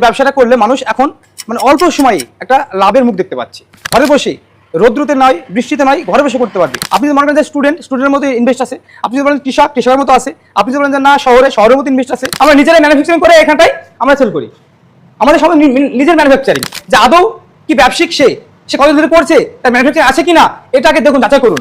ব্যবসাটা করলে মানুষ এখন মানে অল্প সময়ে একটা লাভের মুখ দেখতে পাচ্ছে। ঘরে বসে, রৌদ্রতে নয়, বৃষ্টিতে নয়, ঘরে বসে করতে পারবে। আপনি মনে করেন যে স্টুডেন্ট স্টুডেন্টের মধ্যে ইনভেস্ট আছে, আপনি যদি বলেন কৃষক, কৃষকের মতো আছে, আপনি যদি বলেন যে না, শহরে, শহরের মতো ইনভেস্ট আছে, আমরা নিজেরাই ম্যানুফ্যাকচারিং করে এখানটাই আমরা সেল করি। আমাদের সবাই নি- নি- নিজের ম্যানুফ্যাকচারিং যে আদৌ কি ব্যবসায়িক সে সে কত ধরে করছে, তার ম্যানুফ্যাকচারিং আছে কিনা, এটাকে দেখুন, যাচাই করুন।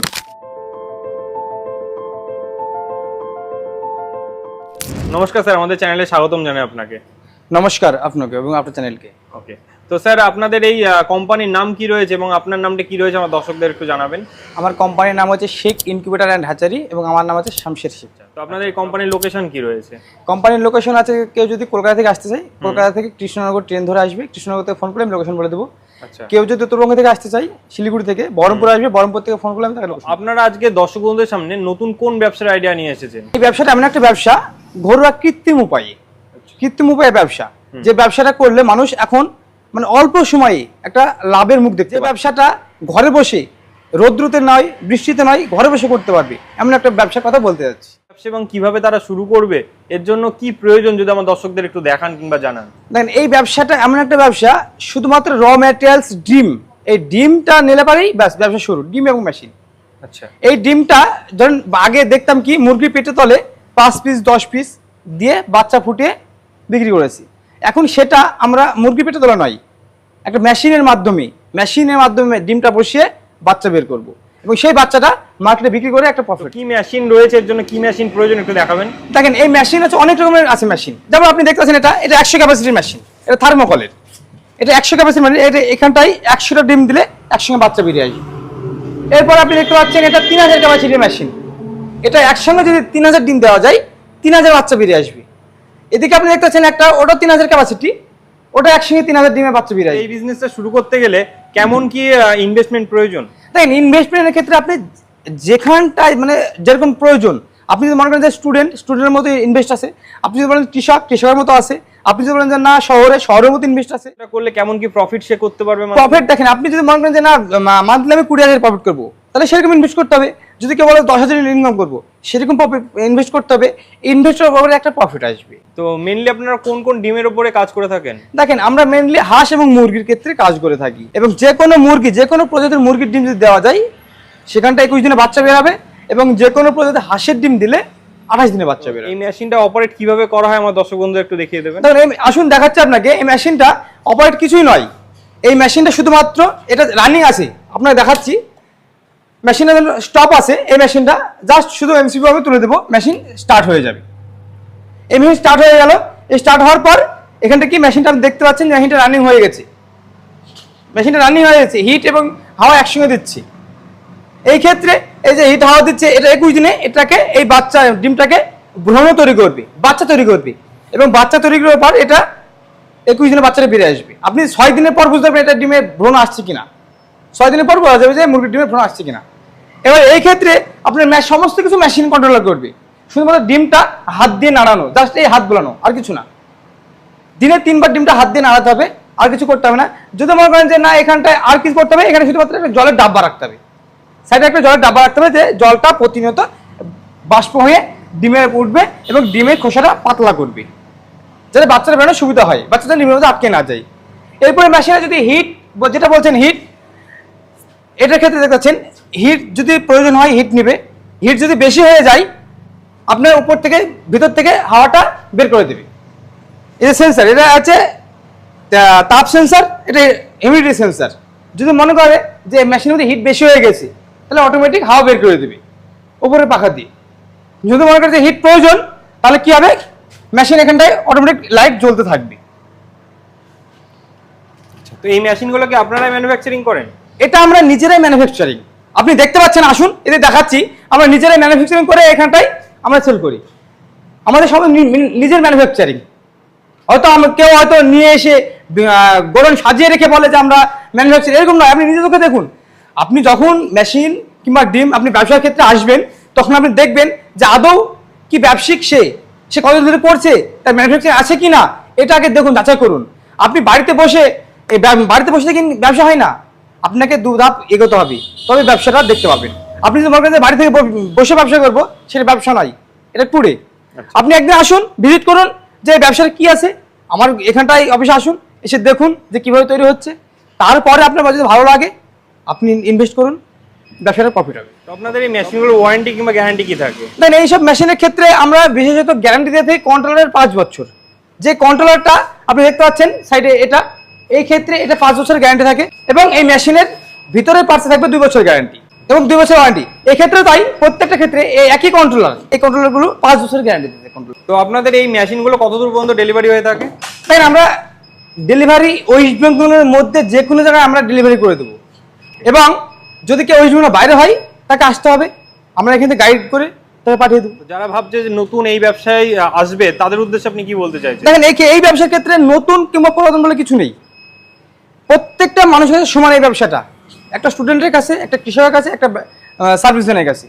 নমস্কার স্যার, আমাদের চ্যানেলে স্বাগতম জানাই আপনাকে। নমস্কার আপনাকে এবং আপনার চ্যানেলকে। ওকে তো স্যার আপনাদের এই কোম্পানির নাম কি রয়েছে এবং আপনার নামটা কি রয়েছে আমার দর্শকদের একটু জানাবেন। আমার কোম্পানির নাম হচ্ছে শেখ ইনকিউবেটার অ্যান্ড হ্যাচারি এবং আমার নাম হচ্ছে শামশের শেখ তো আপনাদের এই কোম্পানির লোকেশন কি রয়েছে? কোম্পানির লোকেশন আছে কেউ যদি কলকাতা থেকে আসতে চাই কলকাতা থেকে কৃষ্ণনগর ট্রেন ধরে আসবে কৃষ্ণনগর থেকে ফোন করে আমি লোকেশন বলে দেবো। আচ্ছা। কেউ যদি উত্তরবঙ্গ থেকে আসতে চাই শিলিগুড়ি থেকে বহরমপুর আসবে বহরমপুর থেকে ফোন করলে আমি তাকে আপনারা আজকে দর্শক বন্ধুদের সামনে নতুন কোন ব্যবসার আইডিয়া নিয়ে এসেছেন? এই ব্যবসাটা এমন একটা ব্যবসা ঘরোয়া কৃত্রিম উপায়ে। কৃত্রিম উপায়ে ব্যবসা। যে ব্যবসাটা করলে মানুষ এখন মানে অল্প সময়ে একটা লাভের মুখ দেখতে ব্যবসাটা ঘরে বসে রৌদ্রতে নয় বৃষ্টিতে নয় ঘরে বসে করতে পারবে এমন একটা ব্যবসার কথা বলতে যাচ্ছি। ব্যবসা এবং কীভাবে তারা শুরু করবে এর জন্য কি প্রয়োজন যদি আমার দর্শকদের একটু দেখান কিংবা জানান? দেখেন এই ব্যবসাটা এমন একটা ব্যবসা শুধুমাত্র র ম্যাটেরিয়ালস ডিম এই ডিমটা নিলে পারেই ব্যাস ব্যবসা শুরু ডিম এবং মেশিন আচ্ছা। এই ডিমটা ধরেন আগে দেখতাম কি মুরগি পেটে তলে পাঁচ পিস দশ পিস দিয়ে বাচ্চা ফুটিয়ে বিক্রি করেছি। এখন সেটা আমরা মুরগি পেটে তোলা নয় একটা মেশিনের মাধ্যমে মেশিনের মাধ্যমে ডিমটা বসিয়ে বাচ্চা বের করব। এবং সেই বাচ্চাটা মার্কেটে বিক্রি করে একটা প্রফিট কি মেশিন রয়েছে এর জন্য কি মেশিন প্রয়োজন একটু দেখাবেন? দেখেন এই মেশিন আছে অনেক রকমের আছে মেশিন। যেমন আপনি দেখতেছেন এটা এটা একশো ক্যাপাসিটির মেশিন এটা থার্মোকলের এটা একশো ক্যাপাসিটি মানে এটা এখানটাই একশোটা ডিম দিলে একসঙ্গে বাচ্চা বেরিয়ে আসবে। এরপর আপনি দেখতে পাচ্ছেন এটা তিন হাজার ক্যাপাসিটির মেশিন। এটা একসঙ্গে যদি তিন হাজার ডিম দেওয়া যায় তিন হাজার বাচ্চা বেরিয়ে আসবে। এদিকে আপনি দেখতে পাচ্ছেন একটা ওটা তিন হাজার ক্যাপাসিটি ওটা একসঙ্গে তিন হাজার ডিমে বাচ্চা বেরিয়ে আসবে এই বিজনেসটা শুরু করতে গেলে কেমন কি ইনভেস্টমেন্ট প্রয়োজন? দেখেন ইনভেস্টমেন্টের ক্ষেত্রে আপনি যেখানটায় মানে যেরকম প্রয়োজন আপনি যদি মনে করেন যে স্টুডেন্ট স্টুডেন্টের মতো ইনভেস্ট আছে আপনি যদি বলেন কৃষক কৃষকের মতো আছে আপনি যদি বলেন যে না শহরে শহরের মতো ইনভেস্ট আছে এটা করলে কেমন কি প্রফিট সে করতে পারবে প্রফিট দেখেন আপনি যদি মনে করেন যে না মান্থলি আমি কুড়ি হাজার প্রফিট করব তাহলে সেরকম ইনভেস্ট করতে হবে। যদি কেউ বলে দশ হাজার ইনকাম করব সেরকম ইনভেস্ট করতে হবে। ইনভেস্টের উপরে একটা প্রফিট আসবে। তো মেনলি আপনারা কোন কোন ডিমের উপরে কাজ করে থাকেন? দেখেন আমরা মেনলি হাঁস এবং মুরগির ক্ষেত্রে কাজ করে থাকি। এবং যে কোনো মুরগি যে কোনো প্রজাতির মুরগির ডিম যদি দেওয়া যায় সেখানটা একুশ দিনে বাচ্চা বের হবে এবং যে কোনো প্রজাতির হাঁসের ডিম দিলে আঠাশ দিনে বাচ্চা বের হবে। এই মেশিনটা অপারেট কীভাবে করা হয় আমার দর্শক বন্ধু একটু দেখিয়ে দেবেন। দেখুন আসুন দেখাচ্ছে আপনাকে। এই মেশিনটা অপারেট কিছুই নয়। এই মেশিনটা শুধুমাত্র এটা রানিং আছে। আপনাকে দেখাচ্ছি। মেশিনের স্টপ আছে। এই মেশিনটা জাস্ট শুধু এমসিবি ভাবে তুলে দেবো। মেশিন স্টার্ট হয়ে যাবে। এই মেশিন স্টার্ট হয়ে গেল। স্টার্ট হওয়ার পর এখানটা কি মেশিনটা দেখতে পাচ্ছেন মেশিনটা রানিং হয়ে গেছে। মেশিনটা রানিং হয়ে গেছে। হিট এবং হাওয়া একসঙ্গে দিচ্ছে। এই ক্ষেত্রে এই যে হিট হাওয়া দিচ্ছে, এটা একুশ দিনে এটাকে, এই বাচ্চা ডিমটাকে ভ্রমণ তৈরি করবে। বাচ্চা তৈরি করবে। এবং বাচ্চা তৈরি করার পর এটা একুশ দিনে বাচ্চাটা বেরিয়ে আসবে। আপনি ছয় দিনের পর বুঝতে পারবেন এটা ডিমের ভ্রণ আসছে কিনা। ছয় দিনের পর বোঝা যাবে যে মুরগির ডিমের ভ্রণ আসছে কিনা। এবার এই ক্ষেত্রে আপনার সমস্ত কিছু মেশিন কন্ট্রোলার করবে। শুধুমাত্র ডিমটা হাত দিয়ে নাড়ানো জাস্ট এই হাত বোলানো, আর কিছু না। দিনে তিনবার ডিমটা হাত দিয়ে নাড়াতে হবে, আর কিছু করতে হবে না। যদি মনে করেন যে না, এখানটায় আর কিছু করতে হবে, এখানে শুধুমাত্র একটা জলের ডাব্বা রাখতে হবে। সাইডে একটা জলের ডাব্বা রাখতে হবে যে জলটা প্রতিনিয়ত বাষ্প হয়ে ডিমে উঠবে এবং ডিমের খোসাটা পাতলা করবে। যাতে বাচ্চারা বেরোনোর সুবিধা হয়, বাচ্চাদের ডিমের মধ্যে আটকে না যায়। এরপরে মেশিনে যদি হিট যেটা বলছেন হিট এটার ক্ষেত্রে দেখতে পাচ্ছেন হিট যদি প্রয়োজন হয় হিট নেবে হিট যদি বেশি হয়ে যায়, আপনার উপর থেকে, ভিতর থেকে হাওয়াটা বের করে দেবে। এই যে সেন্সার এটা আছে তাপ সেন্সার এটা হিউমিডিটি সেন্সার যদি মনে করে যে মেশিনের মধ্যে হিট বেশি হয়ে গেছে, তাহলে অটোমেটিক হাওয়া বের করে দেবে উপরে পাখা দিয়ে। যদি মনে করে যে হিট প্রয়োজন, তাহলে কি হবে? মেশিন এখানটায় অটোমেটিক লাইট জ্বলতে থাকবে। তো এই মেশিনগুলোকে আপনারাই ম্যানুফ্যাকচারিং করেন? এটা আমরা নিজেরাই ম্যানুফ্যাকচারিং আপনি দেখতে পাচ্ছেন, আসুন এতে দেখাচ্ছি, আমরা নিজেরাই ম্যানুফ্যাকচারিং করে এখানটায় আমরা সেল করি। আমাদের নি- নিজের ম্যানুফ্যাকচারিং হয়তো আমরা কেউ হয়তো নিয়ে এসে গোডন সাজিয়ে রেখে বলে যে আমরা ম্যানুফ্যাকচারিং এরকম নয়, আপনি নিজে চোখে দেখুন। আপনি যখন মেশিন কিংবা ডিম আপনি ব্যবসার ক্ষেত্রে আসবেন, তখন আপনি দেখবেন যে আদৌ কি ব্যবসায়িক সে সে কত ধরে করছে, তার ম্যানুফ্যাকচারিং আছে কি না এটা আগে দেখুন, যাচাই করুন। আপনি বাড়িতে বসে বাড়িতে বসে থেকে ব্যবসা হয় না। আপনাকে দু ধাপ এগোতে হবে। তবে ব্যবসাটা দেখতে পাবেন। আপনি যদি মনে করেন বাড়ি থেকে বসে ব্যবসা করব সেটা ব্যবসা নয়। এটা টুরে আপনি একদিন আসুন ভিজিট করুন যে ব্যবসার কি আছে। আমার এখানটায় অফিসে আসুন এসে দেখুন যে কীভাবে তৈরি হচ্ছে। তারপরে আপনার যদি ভালো লাগে আপনি ইনভেস্ট করুন। ব্যবসাটা প্রফিট হবে। আপনাদের এই মেশিনগুলোর ওয়ারেন্টি কিংবা গ্যারান্টি কি থাকে? দেন এইসব মেশিনের ক্ষেত্রে আমরা বিশেষত গ্যারান্টি দিয়ে থাকি কন্ট্রোলারের পাঁচ বছর। যে কন্ট্রোলারটা আপনি দেখতে পাচ্ছেন সাইডে এটা। এই ক্ষেত্রে এটা পাঁচ বছর গ্যারান্টি থাকে এবং এই মেশিনের ভিতরের পার্টসে থাকবে দুই বছর গ্যারান্টি এবং দুই বছর ওয়ারেন্টি এই ক্ষেত্রে তাই প্রত্যেকটা ক্ষেত্রে এই একই কন্ট্রোলার এই কন্ট্রোলারগুলো পাঁচ বছর গ্যারান্টি দিতে কন্ট্রোলার তো আপনাদের এই মেশিনগুলো কতদূর পর্যন্ত ডেলিভারি হয়ে থাকে? তাই আমরা ডেলিভারি ওয়েস্ট বেঙ্গলের মধ্যে যে কোনো জায়গায় আমরা ডেলিভারি করে দেবো। এবং যদি কেউ ওয়েস্ট বেঙ্গলের বাইরে হয় তাকে আসতে হবে। আমরা এখান থেকে গাইড করে তাকে পাঠিয়ে দেবো। যারা ভাবছে যে নতুন এই ব্যবসায় আসবে তাদের উদ্দেশ্যে আপনি কি বলতে চাইছেন? দেখেন এই ব্যবসার ক্ষেত্রে নতুন কিংবা পুরাতন বলে কিছু নেই। প্রত্যেকটা মানুষের কাছে সমান এই ব্যবসাটা। একটা স্টুডেন্টের কাছে একটা কৃষকের কাছে একটা সার্ভিসম্যানের কাছে।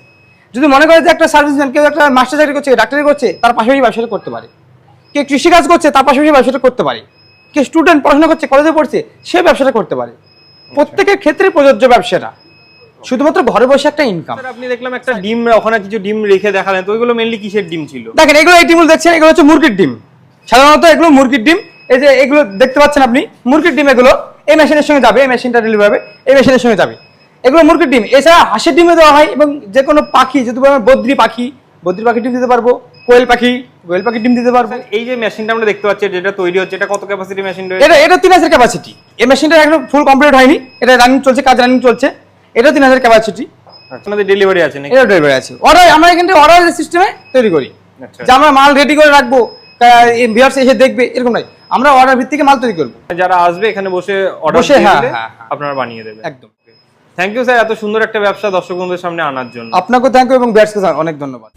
যদি মনে করে যে একটা সার্ভিসম্যান কেউ একটা মাস্টার চাকরি করছে ডাক্তারি করছে তার পাশাপাশি ব্যবসাটা করতে পারে। কে কৃষিকাজ করছে তার পাশাপাশি ব্যবসাটা করতে পারে। কে স্টুডেন্ট পড়াশোনা করছে কলেজে পড়ছে সে ব্যবসাটা করতে পারে। প্রত্যেকের ক্ষেত্রে প্রযোজ্য ব্যবসাটা। শুধুমাত্র ঘরে বসে একটা ইনকাম আপনি দেখলাম একটা ডিম ওখানে কিছু ডিম রেখে দেখালেন তো ওইগুলো মেনলি কিসের ডিম ছিল? দেখেন এগুলো এই ডিমগুলো দেখছেন এগুলো হচ্ছে মুরগির ডিম। সাধারণত এগুলো মুরগির ডিম এই যে এগুলো দেখতে পাচ্ছেন আপনি মুরগির ডিম এগুলো এই মেশিনের সঙ্গে যাবে এই মেশিনটা ডেলিভারি হবে এই মেশিনের সঙ্গে যাবে। এগুলো মুরগির ডিম এছাড়া হাঁসের ডিমে দেওয়া হয় এবং যে কোনো পাখি যদি বদ্রি পাখি বদ্রি পাখি ডিম দিতে পারব কোয়েল পাখি কোয়েল পাখির ডিম দিতে পারব। এই যে মেশিনটা আমরা দেখতে পাচ্ছি যেটা তৈরি হচ্ছে এটা কত ক্যাপাসিটি মেশিন এটা এটা তিন হাজার ক্যাপাসিটি এই মেশিনটা একদম ফুল কমপ্লিট হয়নি এটা রানিং চলছে কাজ রানিং চলছে এটা তিন হাজার ক্যাপাসিটি আপনাদের ডেলিভারি আছে নাকি? এটা ডেলিভারি আছে। অর্ডার আমরা এখান অর্ডার সিস্টেমে তৈরি করি। আচ্ছা। যে আমরা মাল রেডি করে রাখব ভিউয়ার্স এসে দেখবে এরকম নয়। আমরা অর্ডার ভিত্তিকে মাল তৈরি করব। যারা আসবে এখানে বসে অর্ডার দিয়ে হ্যাঁ, হ্যাঁ, হ্যাঁ। আপনারা বানিয়ে দেবেন। একদম। থ্যাংক ইউ স্যার এত সুন্দর একটা ব্যবসা দর্শক বন্ধুদের সামনে আনার জন্য। আপনাকেও থ্যাংক ইউ এবং ব্যাটসকে অনেক ধন্যবাদ।